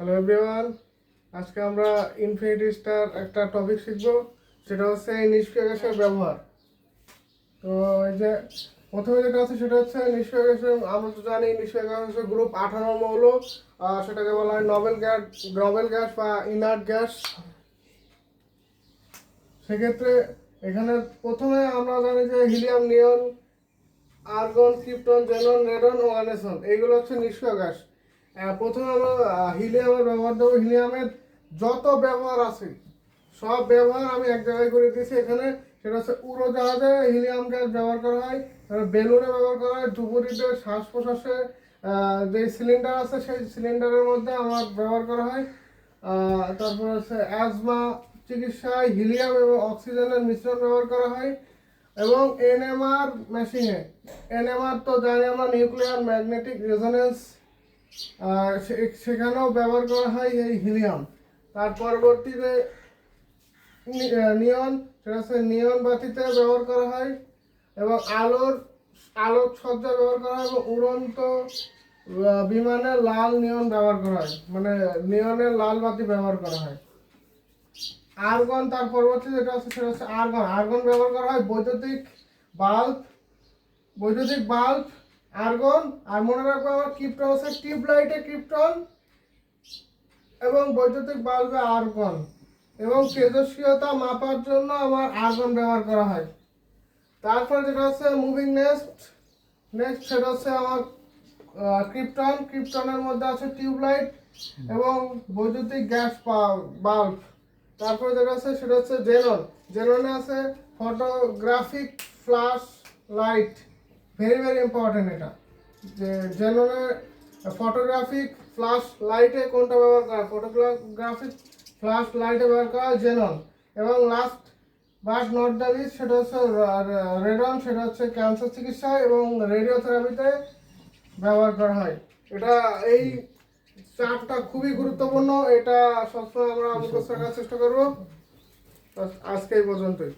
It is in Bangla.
হ্যালো এভরিওয়ান আজকে আমরা ইনফিনিটি স্টার একটা টপিক শিখব, সেটা হচ্ছে নিষ্ক্রিয় গ্যাসের ব্যবহার। তো এই যে প্রথমে যেটা আছে সেটা হচ্ছে নিষ্ক্রিয় গ্যাসের আমরা তো জানি নিষ্ক্রিয় গ্যাস হচ্ছে গ্রুপ আঠারো মৌল সেটাকে বলা হয় নবেল গ্যাস নবেল গ্যাস বা ইনার্ট গ্যাস সেক্ষেত্রে এখানে প্রথমে আমরা জানি যে helium neon argon krypton xenon radon ও অ্যানেসন এইগুলো হচ্ছে নিষ্ক্রিয় গ্যাস। প্রথমে আমরা হিলিয়ামের ব্যবহার দেবো। হিলিয়ামের যত ব্যবহার আছে, সব ব্যবহার আমি এক জায়গায় করে দিয়েছি। এখানে সেটা হচ্ছে উড়োজাহাজে হিলিয়াম গ্যাস ব্যবহার করা হয় বেলুনে ব্যবহার করা হয় ডুবুরিতে শ্বাস প্রশ্বাসে যে সিলিন্ডার আছে, সেই সিলিন্ডারের মধ্যে আমার ব্যবহার করা হয়। তারপর হচ্ছে অ্যাজমা চিকিৎসায় হিলিয়াম এবং অক্সিজেনের মিশ্রণ ব্যবহার করা হয়। এবং এনএমআর মেশিনে, এনএমআর তো জানি আমরা নিউক্লিয়ার ম্যাগনেটিক রেজোনেন্স সেখানেও ব্যবহার করা হয় এই হিলিয়াম। তার পরবর্তীতে নিয়ন, সেটা হচ্ছে নিয়ন বাতিতে ব্যবহার করা হয় এবং আলোর আলোক সজ্জা ব্যবহার করা হয় এবং উড়ন্ত বিমানে লাল নিয়ন ব্যবহার করা হয়। মানে নিয়নের লাল বাতি ব্যবহার করা হয়। আর্গন তার পরবর্তী যেটা আছে সেটা হচ্ছে আর্গন। আর্গন ব্যবহার করা হয় বৈদ্যুতিক বাল্ব বৈদ্যুতিক বাল্ব আর্গন, আর মনে রাখব আমার ক্রিপ্টন হচ্ছে টিউব লাইটে ক্রিপ্টন এবং বৈদ্যুতিক বাল্বে আর্গন এবং তেজস্ক্রিয়তা মাপার জন্য আমার আর্গন ব্যবহার করা হয়। তারপর যেটা হচ্ছে মুভিং নেক্সট নেক্সট সেটা হচ্ছে আমার ক্রিপ্টন, ক্রিপ্টনের মধ্যে আছে টিউবলাইট এবং বৈদ্যুতিক গ্যাস বাল্ব। তারপরে যেটা আছে সেটা হচ্ছে জেনন। জেননে আছে photographic flash light. Very very important এটা। যে জেননে ফটোগ্রাফিক ফ্ল্যাশ লাইটে কোনটা ব্যবহার করা ফটোগ্রাফিক ফ্ল্যাশ লাইটে ব্যবহার করা জেনন এবং last but not the least সেটা হচ্ছে রেডন সেটা হচ্ছে ক্যান্সার চিকিৎসা এবং রেডিওথেরাপিতে ব্যবহার করা হয়। এটা এই চারটা খুবই গুরুত্বপূর্ণ। এটা সবসময় আমরা মুখস্থ রাখার চেষ্টা করব। আজকে এই পর্যন্তই।